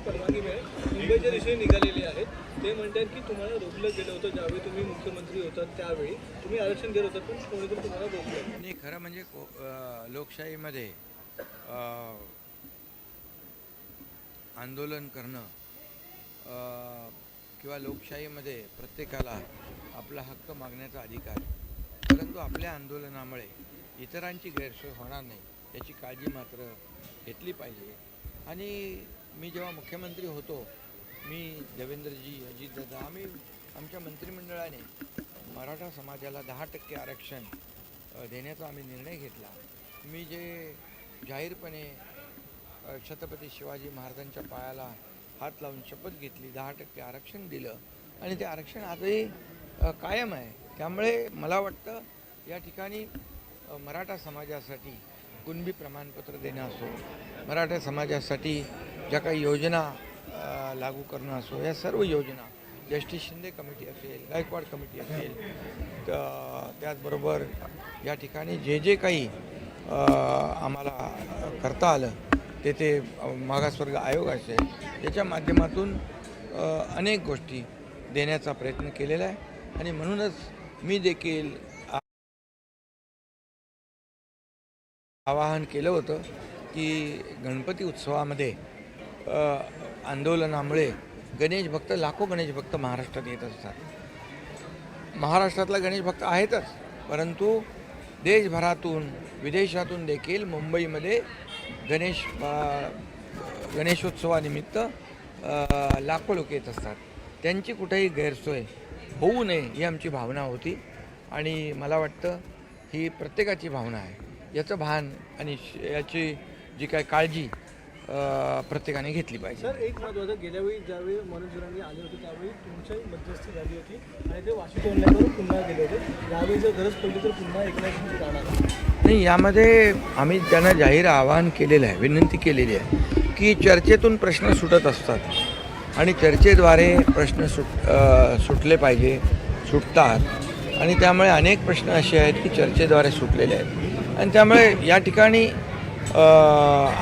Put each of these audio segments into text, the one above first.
परवानगी मिळेल. मुंबईच्या दिशेने निघालेले आहेत. ते म्हणतात की तुम्हाला रोखलं गेलं होतं ज्यावेळी तुम्ही मुख्यमंत्री होतात त्यावेळी तुम्ही आरक्षण दिलं होतं पण कोणीतरी तुम्हाला रोखलं. नाही खरं म्हणजे लोकशाहीमध्ये आंदोलन करणं किंवा लोकशाहीमध्ये प्रत्येकाला आपला हक्क मागण्याचा अधिकार परंतु आपल्या आंदोलनामुळे इतरांची गैरसोय होणार नाही. याची काळजी मात्र घेतली पाहिजे. आणि मी जेव्हा मुख्यमंत्री होतो मी देवेंद्रजी अजितदादा आम्ही आमच्या मंत्रिमंडळाने मराठा समाजाला दहा टक्के आरक्षण देण्याचा आम्ही निर्णय घेतला. मी जे जाहीरपणे छत्रपती शिवाजी महाराजांच्या पायाला हात लावून शपथ घेतली दहा टक्के आरक्षण दिलं आणि ते आरक्षण आजही कायम आहे. त्यामुळे मला वाटतं या ठिकाणी मराठा समाजासाठी कुणबी प्रमाणपत्र देणं असो मराठा समाजासाठी ज्या काही योजना लागू करणं असो या सर्व योजना जस्टिस शिंदे कमिटी असेल गायकवाड कमिटी असेल तर त्याचबरोबर या ठिकाणी जे जे काही आम्हाला करता आलं ते ते मागासवर्ग आयोग असेल याच्या माध्यमातून अनेक गोष्टी देण्याचा प्रयत्न केलेला आहे. आणि म्हणूनच मी देखील आवाहन केलं होतं की गणपती उत्सवामध्ये आंदोलनामुळे गणेश भक्त लाखो गणेश भक्त महाराष्ट्रात येत असतात. महाराष्ट्रातला गणेश भक्त आहेतच परंतु देशभरातून विदेशातून देखील मुंबईमध्ये गणेश गणेशोत्सवानिमित्त लाखो लोक येत असतात. त्यांची कुठेही गैरसोय होऊ नये ही आमची भावना होती आणि मला वाटतं ही प्रत्येकाची भावना आहे. याचं भान आणि याची जी काय काळजी प्रत्येकाने घेतली पाहिजे. सर एक महत्वाचं गेल्या वेळी ज्यावेळी मनोज जरांगे आले होते त्यावेळी तुमच्याही मध्यस्थी झाली होती आणि ते वाशी तोडण्यावरून पुन्हा गेले होते. यावेळी जर गरज पडली तर पुन्हा एकनाथ जाणार नाही यामध्ये आम्ही त्यांना जाहीर आवाहन केलेलं आहे विनंती केलेली आहे की चर्चेतून प्रश्न सुटत असतात आणि चर्चेद्वारे प्रश्न सुट सुटले पाहिजे सुटतात. आणि त्यामुळे अनेक प्रश्न असे आहेत की चर्चेद्वारे सुटलेले आहेत. आणि त्यामुळे या ठिकाणी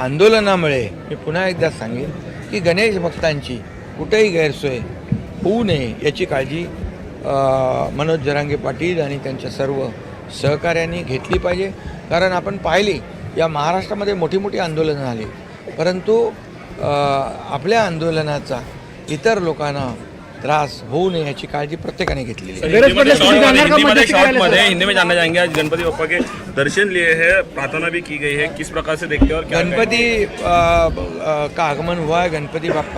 आंदोलनामुळे मी पुन्हा एकदा सांगेन की गणेश भक्तांची कुठेही गैरसोय होऊ नये याची काळजी मनोज जरांगे पाटील आणि त्यांच्या सर्व सहकार्यांनी घेतली पाहिजे. कारण आपण पाहिली या महाराष्ट्रामध्ये मोठी मोठी आंदोलनं झाली. परंतु आपल्या आंदोलनाचा इतर लोकांना त्रास हो नये याची काळजी प्रत्येकाने घेतलेली आहे. हिंदी में शॉर्ट में हिंदी में शॉर्ट में हिंदी में जानना चाहेंगे आज गणपति बप्पा के दर्शन लिए है प्रार्थना भी की गई है किस प्रकार से देखते हैं और क्या गणपति अ, अ, का आगमन हुआ है गणपति बापा